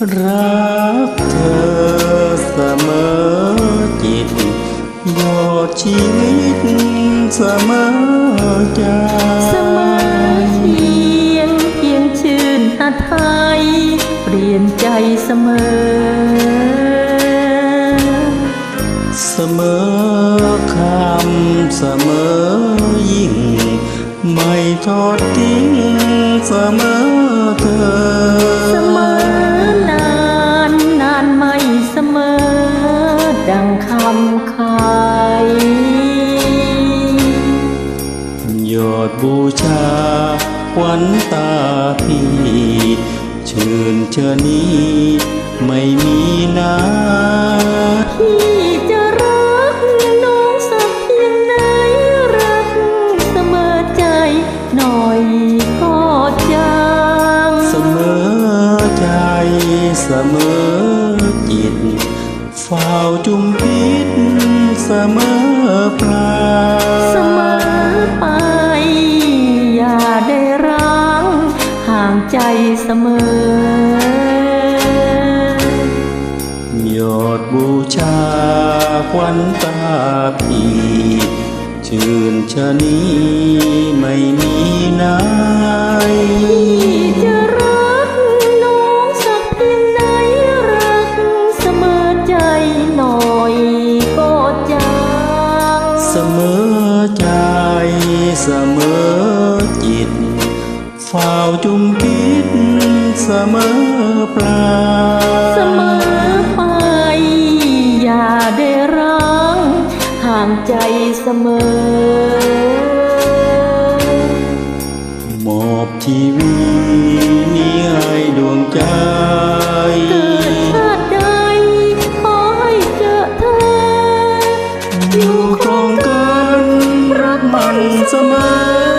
รักเธอเสมอจิตยอดชีวิตเสมอใจเสมอเคียงเคียงชื่นหาไทยเปลี่ยนใจเสมอ เสมอคำเสมอยิ่ง ไม่ทอดทิ้งเสมอเธอเสมอ บูชาควันตาพี่ชื่นเชอนี้ไม่มีนาพี่จะรักน้องสักเพียงไหนรักเสมอใจหน่อยก็จังเสมอใจเสมอจิตเฝ้าจุมพิษเสมอปลาเสมอ เสมอยอดบูชาควันตาพี่ชื่นชะนี้ไม่มีนายพี่จะรักน้องสักเพียงไหนรักเสมอใจหน่อยก็จังเสมอใจเสมอจิตเฝ้าจุมพิษเสมอปลาเสมอไป อย่าได้ร้างห่างใจเสมอ มอบชีวิตนี้ให้ดวงใจ เกิดชาติใดขอให้เจอเธอ อยู่ครองกันรักมันเสมอเสมอ